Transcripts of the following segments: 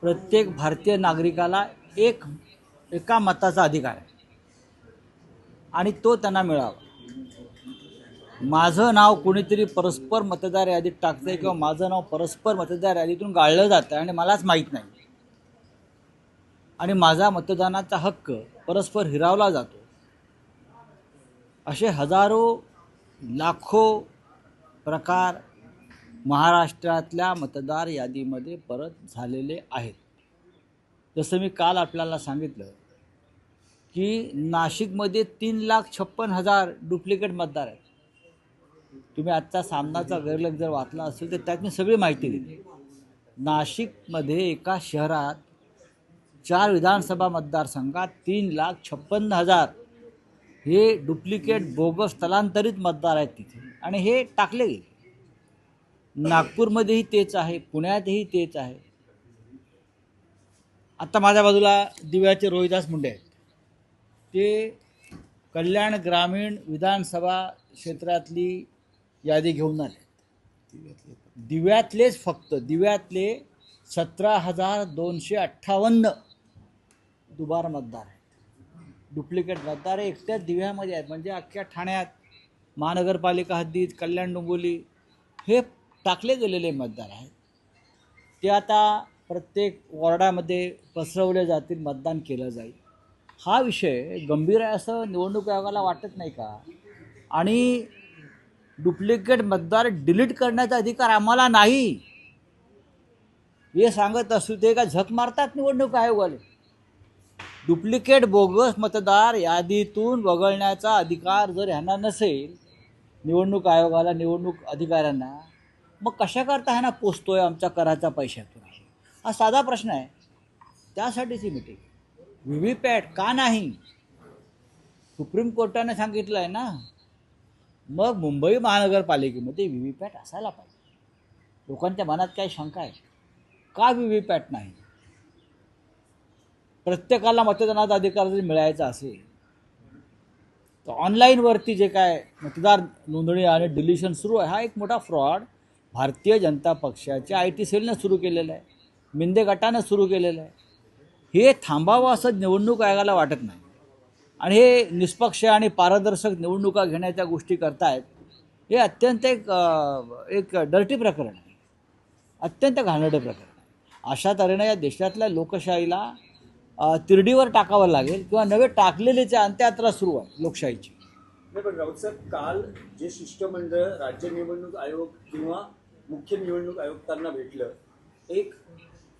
प्रत्येक भारतीय नागरिकाला एक एका मताचा अधिकार आहे. आणि तो त्यांना मिळावा. माझं नाव कोणीतरी परस्पर मतदार यादीत टाकतंय किंवा माझं नाव परस्पर मतदार यादीतून गाळलं जातं आणि मलाच माहीत नाही. आणि माझा मतदानाचा हक्क परस्पर हिरावला जातो. असे हजारो लाखो प्रकार महाराष्ट्रातल्या मतदार यादीमध्ये परत झालेले आहेत. जसं मी काल आपल्याला सांगितलं की नाशिकमध्ये तीन लाख छप्पन हजार डुप्लिकेट मतदार आहेत. तुम्ही आजचा सामनाचा गैरलेख जर वाचला असेल तर त्यात मी सगळी माहिती दिली नाशिकमध्ये एका शहरात चार विधानसभा मतदारसंघात तीन लाख छप्पन्न हजार हे डुप्लिकेट बोगस स्थलांतरित मतदार आहेत तिथे. आणि हे टाकले गेले. नागपूरमध्येही तेच आहे पुण्यातही तेच आहे. आत्ता माझ्या बाजूला दिव्याचे रोहिदास मुंडे आहेत. ते कल्याण ग्रामीण विधानसभा क्षेत्रातली यादी घेऊन आले दिव्यातलेच फक्त दिव्यातले सतरा हजार दोनशे अठ्ठावन्न दुबार मतदार आहेत. डुप्लिकेट मतदार एकट्याच दिव्यामध्ये आहेत. म्हणजे अख्ख्या ठाण्यात महानगरपालिका हद्दीत कल्याण डोंगोली हे टाकले गेलेले मतदार आहेत. ते आता प्रत्येक वॉर्डामध्ये पसरवले जातील मतदान केलं जाईल. हा विषय गंभीर आहे असं निवडणूक आयोगाला वाटत नाही का? आणि डुप्लिकेट मतदार डिलीट करण्याचा अधिकार आम्हाला नाही. हे सांगत असू ते का झक मारतात निवडणूक आयोगाले. डुप्लिकेट बोगस मतदार यादीतून वगळण्याचा अधिकार जर ह्यांना नसेल निवडणूक आयोगाला निवडणूक अधिकाऱ्यांना मग कशा करता ह्यांना पोचतोय आमच्या कराचा पैशातून? हा साधा प्रश्न आहे. त्यासाठीची मिटिंग व्ही व्ही पॅट का नाही? सुप्रीम कोर्टाने सांगितलं आहे ना. मग मुंबई महानगरपालिकेमध्ये व्ही व्ही पॅट असायला पाहिजे. लोकांच्या मनात काही शंका आहे. का व्ही व्ही पॅट नाही? प्रत्येकाला मतदानाचा अधिकार जर मिळायचा असेल तर ऑनलाईनवरती जे काय मतदार नोंदणी आणि डिलिशन सुरू आहे हा एक मोठा फ्रॉड भारतीय जनता पक्षाच्या आय टी सेलनं सुरू केलेलं आहे. मिंदे गटानं सुरू केलेलं आहे. हे थांबावं असं निवडणूक आयोगाला वाटत नाही. आणि हे निष्पक्ष आणि पारदर्शक निवडणुका घेण्याच्या गोष्टी करतायत हे अत्यंत एक एक डर्टी प्रकरण आहे. अत्यंत घाणेरडं प्रकरण आहे. अशा तऱ्हेनं या देशातल्या लोकशाहीला तिरडीवर टाकावं लागेल किंवा नवे टाकलेलीच अंत्ययात्रा सुरू आहे लोकशाहीची. नाही पण राऊत साहेब काल जे शिष्टमंडळ राज्य निवडणूक आयोग किंवा मुख्य निवडणूक आयुक्तांना भेटलं. एक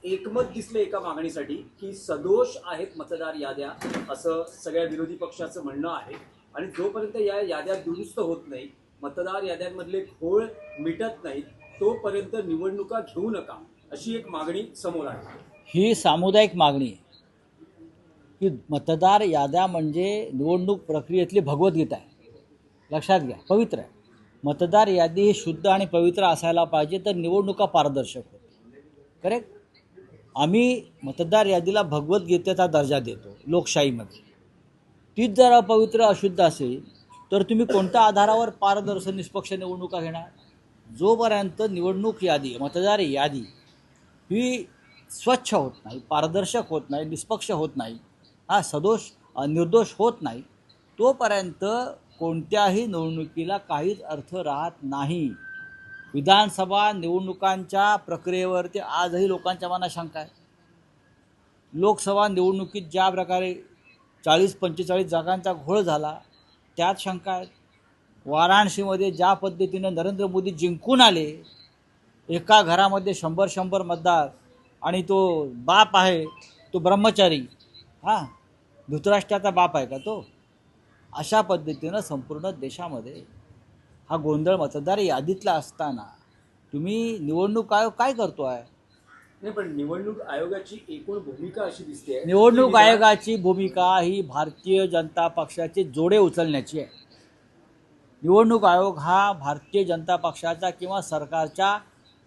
एकमत दिसलं एका मागणीसाठी की सदोष आहेत मतदार याद्या असं सगळ्या विरोधी पक्षाचं म्हणणं आहे. आणि जोपर्यंत या याद्या दुरुस्त होत नाही मतदार याद्यांमधले घोळ मिटत नाहीत तोपर्यंत निवडणुका घेऊ नका अशी एक मागणी समोर आहे ही सामुदायिक मागणी आहे. की मतदार याद्या म्हणजे निवडणूक प्रक्रियेतली भगवद्गीता आहे. लक्षात घ्या पवित्र आहे. मतदार यादी ही शुद्ध आणि पवित्र असायला पाहिजे तर निवडणुका पारदर्शक होत करेक्ट आम्ही मतदार यादीला भगवद्गीतेचा दर्जा देतो लोकशाहीमध्ये. तीच जर अपवित्र अशुद्ध असेल तर तुम्ही कोणत्या आधारावर पारदर्शक निष्पक्ष निवडणुका घेणार? जोपर्यंत निवडणूक यादी मतदार यादी ही स्वच्छ होत नाही पारदर्शक होत नाही निष्पक्ष होत नाही हा सदोष निर्दोष होत नाही तोपर्यंत कोणत्याही निवडणुकीला काहीच अर्थ राहत नाही. विधानसभा निवडणुकांच्या प्रक्रियेवरती आजही लोकांच्या मनात शंका आहे. लोकसभा निवडणुकीत ज्या प्रकारे चाळीस पंचेचाळीस जागांचा घोळ झाला त्यात शंका आहेत. वाराणसीमध्ये ज्या पद्धतीनं नरेंद्र मोदी जिंकून आले एका घरामध्ये शंभर शंभर मतदार आणि तो बाप आहे तो ब्रह्मचारी हां धृतराष्ट्राचा बाप आहे का तो? अशा पद्धतीनं संपूर्ण देशामध्ये हा गोंधळ मतदार यादीतला असताना तुम्ही निवडणूक आयोग काय करतो आहे नाही पण निवडणूक आयोगाची एकूण भूमिका अशी दिसते. निवडणूक आयोगाची भूमिका ही भारतीय जनता पक्षाचे जोडे उचलण्याची आहे. निवडणूक आयोग हा भारतीय जनता पक्षाचा किंवा सरकारच्या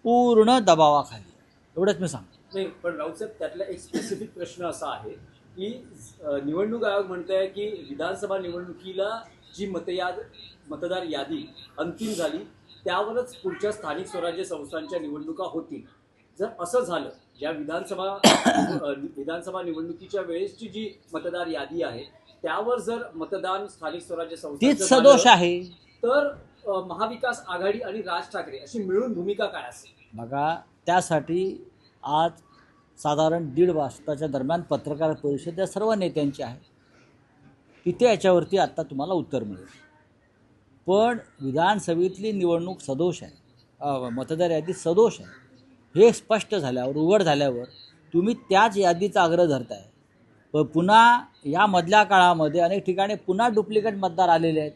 पूर्ण दबावाखाली. एवढंच मी सांगतो. नाही पण राऊतसाहेब त्यातला एक स्पेसिफिक प्रश्न असा आहे. की निवडणूक आयोग म्हणतोय की विधानसभा निवडणुकीला जी मतयाद मतदार यादी अंतिम झाली त्यावरच पुढच्या स्थानिक स्वराज्य संस्थांच्या निवडणुका होतील. जर असं झालं ज्या विधानसभा विधानसभा निवडणुकीच्या वेळेसची जी मतदार यादी आहे त्यावर जर मतदान स्थानिक स्वराज्य सदोष आहे. तर महाविकास आघाडी आणि राज ठाकरे अशी मिळून भूमिका काय असेल? बघा त्यासाठी आज साधारण दीड वाजताच्या दरम्यान पत्रकार परिषद या सर्व नेत्यांची आहे. तिथे याच्यावरती आत्ता तुम्हाला उत्तर मिळेल. पण विधानसभेतली निवडणूक सदोष आहे. मतदार यादी सदोष आहे. हे स्पष्ट झाल्यावर उघड झाल्यावर तुम्ही त्याच यादीचा आग्रह धरताय. प पुन्हा या मधल्या काळामध्ये अनेक ठिकाणी पुन्हा डुप्लिकेट मतदार आलेले आहेत.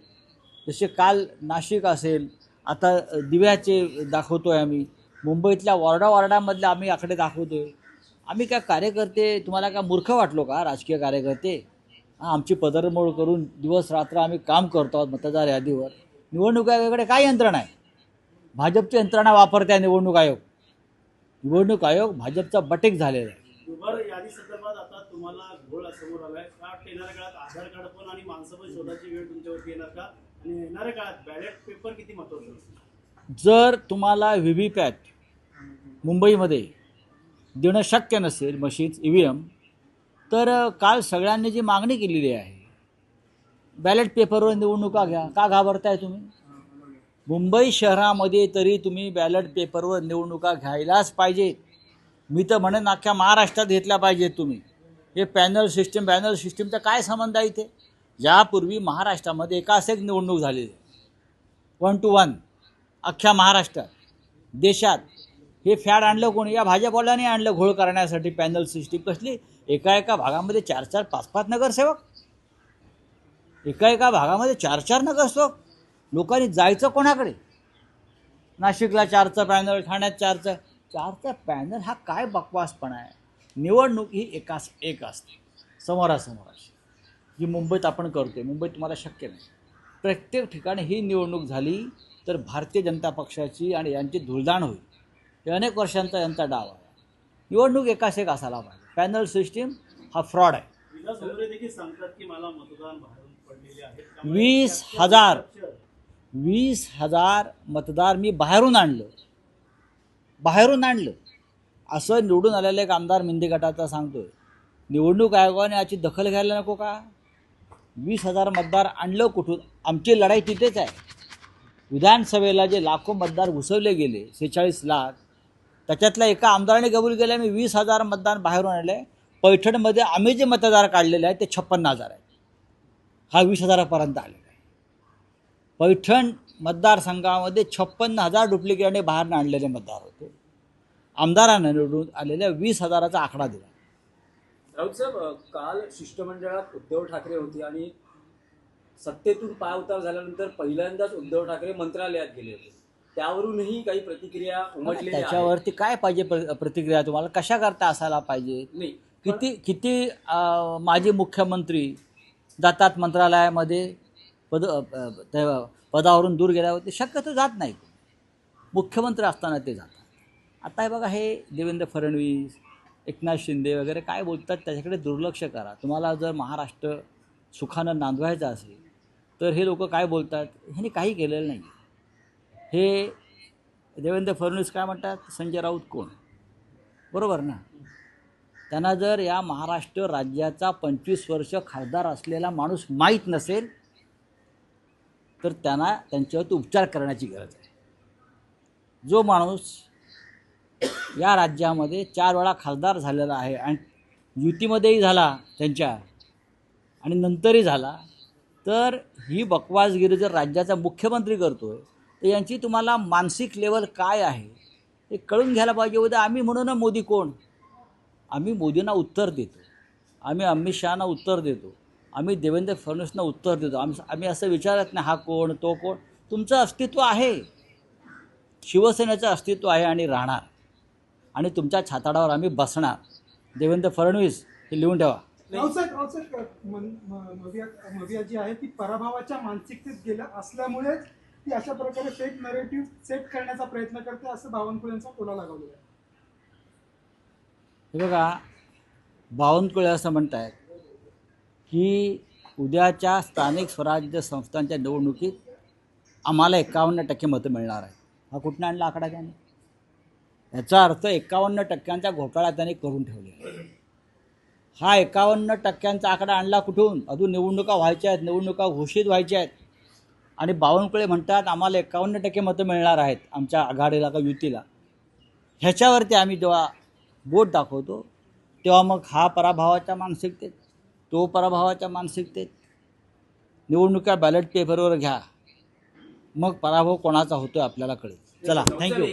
जसे काल नाशिक असेल आता दिव्याचे दाखवतो आहे आम्ही. मुंबईतल्या वॉर्डा वॉर्डामधले आम्ही आकडे दाखवतो आहे आम्ही काय कार्यकर्ते तुम्हाला काय मूर्ख वाटलो का राजकीय कार्यकर्ते? हा, आमची पदरमोड करून दिवस रात्र आम्ही काम करतो आहोत मतदार यादीवर. निवडणूक आयोगाकडे काय यंत्रणा आहे? भाजपची यंत्रणा वापरते आहे निवडणूक आयोग. निवडणूक आयोग भाजपचा बटेक झालेला आहे. का का? जर तुम्हाला व्ही व्ही पॅट मुंबईमध्ये देणं शक्य नसेल मशीन्स ई व्ही एम तर काल सगळ्यांनी जी मागणी केलेली आहे बॅलेट पेपरवर निवडणुका घ्या. का घाबरताय तुम्ही? मुंबई शहरामध्ये तरी तुम्ही बॅलेट पेपरवर निवडणुका घ्यायलाच पाहिजे. मी तर म्हणेन अख्ख्या महाराष्ट्रात घेतल्या पाहिजेत तुम्ही. हे पॅनल सिस्टीम बॅनल सिस्टीमचा काय संबंध आहे इथे? यापूर्वी महाराष्ट्रामध्ये एकाच एक निवडणूक झालेली. वन टू वन अख्ख्या महाराष्ट्रात देशात. हे फॅड आणलं कोणी? या भाजपवाल्याने आणलं घोळ करण्यासाठी पॅनल सिस्टीम. कसली? एका एका भागामध्ये चार चार पाच पाच नगरसेवक. एका एका भागामध्ये चार चार नगरसेवक. लोकांनी जायचं कोणाकडे? नाशिकला चारचं पॅनल ठाण्यात चारचं. चारचा पॅनल हा काय बकवासपणा आहे? निवडणूक ही एकास एक असते. समोरासमोर अशी जी मुंबईत आपण करतोय मुंबईत तुम्हाला शक्य नाही. प्रत्येक ठिकाणी ही निवडणूक झाली तर भारतीय जनता पक्षाची आणि यांची धुळदाण होईल. हे अनेक वर्षांचा यांचा डाव आहे. निवडणूक एकास एक असायला पाहिजे. पॅनल सिस्टीम हा फ्रॉड आहे. वीस हजार. वीस हजार मतदार मी बाहेरून आणलं. बाहेरून आणलं. असं निवडून आलेलं एक आमदार मिंदे गटाचा सांगतोय. निवडणूक आयोगाने याची दखल घ्यायला नको का? वीस हजार मतदार आणलं कुठून? आमची लढाई तिथेच आहे. विधानसभेला जे लाखो मतदार घुसवले गेले सेहेचाळीस लाख त्याच्यातल्या एका आमदाराने कबूल केलं मी वीस हजार मतदान बाहेरून आणले पैठणमध्ये आम्ही जे मतदार काढलेले आहेत ते छप्पन्न हजार आहेत. हा वीस हजारापर्यंत आलेला आहे. पैठण मतदारसंघामध्ये छप्पन्न हजार डुप्लिकेटने बाहेर आणलेले मतदार होते. आमदारांना निवडून आलेल्या वीस हजाराचा आकडा दिला. राऊत साहेब काल शिष्टमंडळात उद्धव ठाकरे होते आणि सत्तेतून पायउतार झाल्यानंतर पहिल्यांदाच उद्धव ठाकरे मंत्रालयात गेले होते. त्यावरूनही काही प्रतिक्रिया उमटलेल्या आहेत. त्याच्यावरती काय पाहिजे प्र- प्रतिक्रिया? तुम्हाला कशा करता असायला पाहिजे? नाही किती किती अं, माजी मुख्यमंत्री जातात मंत्रालयामध्ये पद अ, पदावरून दूर गेल्यावरती शक्यतो जात नाही. मुख्यमंत्री असताना ते जातात. आता हे बघा हे देवेंद्र फडणवीस एकनाथ शिंदे वगैरे काय बोलतात त्याच्याकडे दुर्लक्ष करा. तुम्हाला जर महाराष्ट्र सुखानं नांदवायचं असेल तर हे लोक काय बोलतात? ह्यांनी काही केलेलं नाही हे देवेंद्र फडणवीस काय म्हणतात? संजय राऊत कोण? बरोबर ना? त्यांना जर या महाराष्ट्र राज्याचा पंचवीस वर्ष खासदार असलेला माणूस माहीत नसेल तर त्यांना त्यांच्यावरती उपचार करण्याची गरज आहे. जो माणूस या राज्यामध्ये चार वेळा खासदार झालेला आहे आणि युतीमध्येही झाला त्यांच्या आणि नंतरही झाला तर ही बकवासगिरी जर राज्याचा मुख्यमंत्री करतो आहे तर यांची तुम्हाला मानसिक लेवल काय आहे हे कळून घ्यायला पाहिजे. उद्या आम्ही म्हणू ना मोदी कोण? आम्ही मोदींना उत्तर देतो. आम्ही अमित शहाना उत्तर देतो. आम्ही देवेंद्र फडणवीसना उत्तर देतो. आम्ही आम्ही असं विचारत नाही हा कोण तो कोण? तुमचं अस्तित्व आहे. शिवसेनेचं अस्तित्व आहे आणि राहणार. आणि तुमच्या छाताडावर आम्ही बसणार. देवेंद्र फडणवीस हे लिहून ठेवा. रावसाहेब जी आहे ती पराभवाच्या मानसिकतेत गेल्या असल्यामुळेच ती अशा प्रकारे फेक नरेटिव्ह सेट करण्याचा प्रयत्न करते असं बावनकुळे यांचा टोला लागवलेला आहे. हे बघा बावनकुळे असं म्हणतायत की उद्याच्या स्थानिक स्वराज्य संस्थांच्या निवडणुकीत आम्हाला एकावन्न टक्के मतं मिळणार आहे. हा कुठनं आणला आकडा त्याने? याचा अर्थ एकावन्न टक्क्यांचा घोटाळा त्याने करून ठेवलेला हा एकावन्न टक्क्यांचा आकडा आणला कुठून? अजून निवडणुका व्हायच्या आहेत निवडणुका घोषित व्हायच्या आहेत. आणि बावनकुळे म्हणतात आम्हाला एकावन्न टक्के मतं मिळणार आहेत आमच्या आघाडीला का युतीला. ह्याच्यावरती आम्ही जेव्हा बोट दाखवतो तेव्हा मग हा पराभवाच्या मानसिकतेत तो पराभवाच्या मानसिकतेत निवडणुका बॅलेट पेपरवर घ्या. मग पराभव कोणाचा होतो आपल्याला कळेल. चला थँक्यू